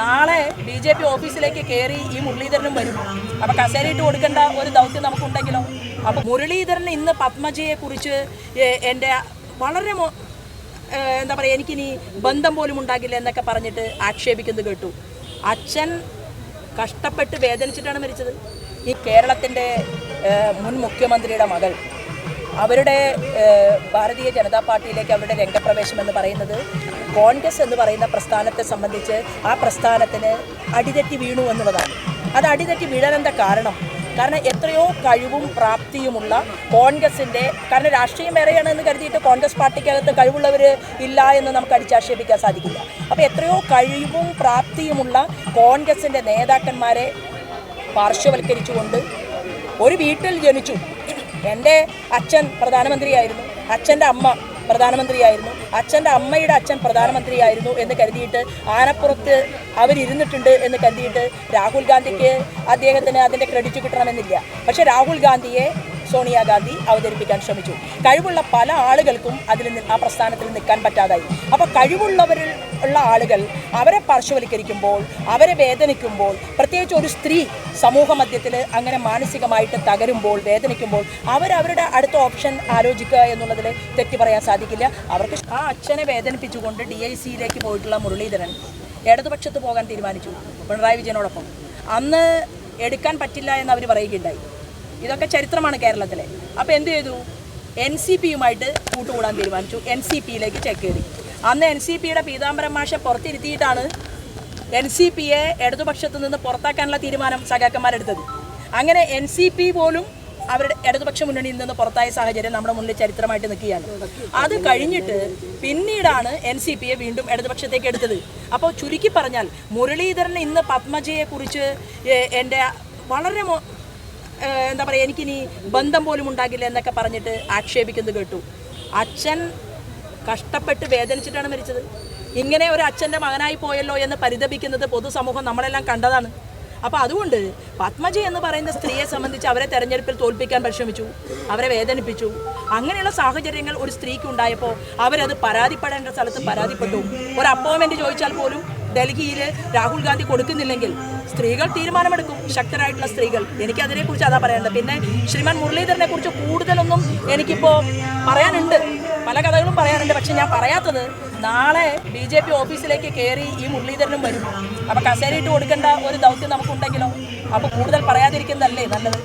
നാളെ B J P ഓഫീസിലേക്ക് കയറി ഈ മുരളീധരനും വരും. അപ്പൊ കസേരയിട്ട് കൊടുക്കേണ്ട ഒരു ദൗത്യം നമുക്കുണ്ടെങ്കിലോ? അപ്പൊ മുരളീധരൻ ഇന്ന് പത്മജയെ കുറിച്ച് എന്റെ വളരെ എന്താ പറയുക എനിക്കിനി ബന്ധം പോലും ഉണ്ടാകില്ല എന്നൊക്കെ പറഞ്ഞിട്ട് ആക്ഷേപിക്കുന്നത് കേട്ടു. അച്ഛൻ കഷ്ടപ്പെട്ട് വേദനിച്ചിട്ടാണ് മരിച്ചത്. ഈ കേരളത്തിന്റെ മുൻ മുഖ്യമന്ത്രിയുടെ മകൾ അവരുടെ ഭാരതീയ ജനതാ പാർട്ടിയിലേക്ക് അവരുടെ രംഗപ്രവേശം എന്ന് പറയുന്നത് കോൺഗ്രസ് എന്ന് പറയുന്ന പ്രസ്ഥാനത്തെ സംബന്ധിച്ച് ആ പ്രസ്ഥാനത്തിന് അടിതെറ്റി വീണു എന്നുള്ളതാണ്. അത് അടിതെറ്റി വീഴാനെന്ത കാരണം? കാരണം എത്രയോ കഴിവും പ്രാപ്തിയുമുള്ള കോൺഗ്രസിന്റെ കാരണം രാഷ്ട്രീയം വേറെയാണ് എന്ന് കരുതിയിട്ട് കോൺഗ്രസ് പാർട്ടിക്കകത്ത് കഴിവുള്ളവർ ഇല്ല എന്ന് നമുക്ക് അടിച്ചാക്ഷേപിക്കാൻ സാധിക്കില്ല. അപ്പോൾ എത്രയോ കഴിവും പ്രാപ്തിയുമുള്ള കോൺഗ്രസിന്റെ നേതാക്കന്മാരെ പാർശ്വവൽക്കരിച്ചുകൊണ്ട് ഒരു വീട്ടിൽ ജനിച്ചു. എന്റെ അച്ഛൻ പ്രധാനമന്ത്രിയായിരുന്നു. അച്ഛന്റെ അമ്മ പ്രധാനമന്ത്രിയായിരുന്നു. അച്ഛന്റെ അമ്മയുടെ അച്ഛൻ പ്രധാനമന്ത്രിയായിരുന്നു എന്ന് കരുതിയിട്ട് ആനപ്പുറത്ത് അവരിരുന്നിട്ടുണ്ട് എന്ന് കരുതിയിട്ട് രാഹുൽ ഗാന്ധിക്ക് അദ്ദേഹത്തിന് അതിന്റെ ക്രെഡിറ്റ് കിട്ടണമെന്നില്ല. പക്ഷേ രാഹുൽ ഗാന്ധിയെ സോണിയാഗാന്ധി അവതരിപ്പിക്കാൻ ശ്രമിച്ചു. കഴിവുള്ള പല ആളുകൾക്കും അതിൽ ആ പ്രസ്ഥാനത്തിൽ നിൽക്കാൻ പറ്റാതായി. അപ്പോൾ കഴിവുള്ളവരിൽ ഉള്ള ആളുകൾ അവരെ പാർശ്വവൽക്കരിക്കുമ്പോൾ അവരെ വേദനിക്കുമ്പോൾ പ്രത്യേകിച്ച് ഒരു സ്ത്രീ സമൂഹ മധ്യത്തിൽ അങ്ങനെ മാനസികമായിട്ട് തകരുമ്പോൾ വേദനിക്കുമ്പോൾ അവരവരുടെ അടുത്ത ഓപ്ഷൻ ആലോചിക്കുക എന്നുള്ളതിൽ തെറ്റി പറയാൻ സാധിക്കില്ല. അവർക്ക് ആ അച്ഛനെ വേദനിപ്പിച്ചുകൊണ്ട് ഡി ഐ സിയിലേക്ക് പോയിട്ടുള്ള മുരളീധരൻ ഇടതുപക്ഷത്ത് പോകാൻ തീരുമാനിച്ചു പിണറായി വിജയനോടൊപ്പം. അന്ന് എടുക്കാൻ പറ്റില്ല എന്ന് അവർ പറയുകയുണ്ടായി. ഇതൊക്കെ ചരിത്രമാണ് കേരളത്തിലെ. അപ്പോൾ എന്ത് ചെയ്തു? എൻ സി പിയുമായിട്ട് കൂട്ടുകൂടാൻ തീരുമാനിച്ചു. എൻ സി പിയിലേക്ക് ചെക്ക് ചേക്കേറി അന്ന് എൻ സി പിയുടെ പീതാംബരം മാഷെ പുറത്തിരുത്തിയിട്ടാണ് എൻ സി പിയെ ഇടതുപക്ഷത്തു നിന്ന് പുറത്താക്കാനുള്ള തീരുമാനം സഖാക്കന്മാരെടുത്തത്. അങ്ങനെ എൻ സി പി പോലും അവരുടെ ഇടതുപക്ഷ മുന്നണിയിൽ നിന്ന് പുറത്തായ സാഹചര്യം നമ്മുടെ മുന്നിൽ ചരിത്രമായിട്ട് നിൽക്കുകയാണ്. അത് കഴിഞ്ഞിട്ട് പിന്നീടാണ് എൻ സി പിയെ വീണ്ടും ഇടതുപക്ഷത്തേക്ക് എടുത്തത്. അപ്പോൾ ചുരുക്കി പറഞ്ഞാൽ മുരളീധരൻ ഇന്ന് പത്മജയെ കുറിച്ച് എന്റെ വളരെ എന്താ പറയുക എനിക്കിനി ബന്ധം പോലും ഉണ്ടാകില്ല എന്നൊക്കെ പറഞ്ഞിട്ട് ആക്ഷേപിക്കുന്നത് കേട്ടു. അച്ഛൻ കഷ്ടപ്പെട്ട് വേദനിച്ചിട്ടാണ് മരിച്ചത്. ഇങ്ങനെ ഒരു അച്ഛന്റെ മകനായി പോയല്ലോ എന്ന് പരിതപിക്കുന്നത് പൊതുസമൂഹം നമ്മളെല്ലാം കണ്ടതാണ്. അപ്പോൾ അതുകൊണ്ട് പത്മജി എന്ന് പറയുന്ന സ്ത്രീയെ സംബന്ധിച്ച് അവരെ തെരഞ്ഞെടുപ്പിൽ തോൽപ്പിക്കാൻ പരിശ്രമിച്ചു അവരെ വേദനിപ്പിച്ചു. അങ്ങനെയുള്ള സാഹചര്യങ്ങൾ ഒരു സ്ത്രീക്ക് ഉണ്ടായപ്പോൾ അവരത് പരാതിപ്പെടേണ്ട സ്ഥലത്ത് പരാതിപ്പെട്ടു. ഒരു അപ്പോയിൻമെന്റ് ചോദിച്ചാൽ പോലും ഡൽഹിയിൽ രാഹുൽ ഗാന്ധി കൊടുക്കുന്നില്ലെങ്കിൽ സ്ത്രീകൾ തീരുമാനമെടുക്കും ശക്തരായിട്ടുള്ള സ്ത്രീകൾ. എനിക്ക് അതിനെക്കുറിച്ച് അതാ പറയേണ്ടത്. പിന്നെ ശ്രീമാൻ മുരളീധരനെ കുറിച്ച് കൂടുതലൊന്നും എനിക്കിപ്പോൾ പറയാനുണ്ട്. പല കഥകളും പറയാനുണ്ട് പക്ഷെ ഞാൻ പറയാത്തത് നാളെ ബി ജെ പി ഓഫീസിലേക്ക് കയറി ഈ മുരളീധരനും വരും. അപ്പോൾ കസേരയിട്ട് കൊടുക്കേണ്ട ഒരു ദൗത്യം നമുക്കുണ്ടെങ്കിലോ? അപ്പോൾ കൂടുതൽ പറയാതിരിക്കുന്നതല്ലേ നല്ലത്?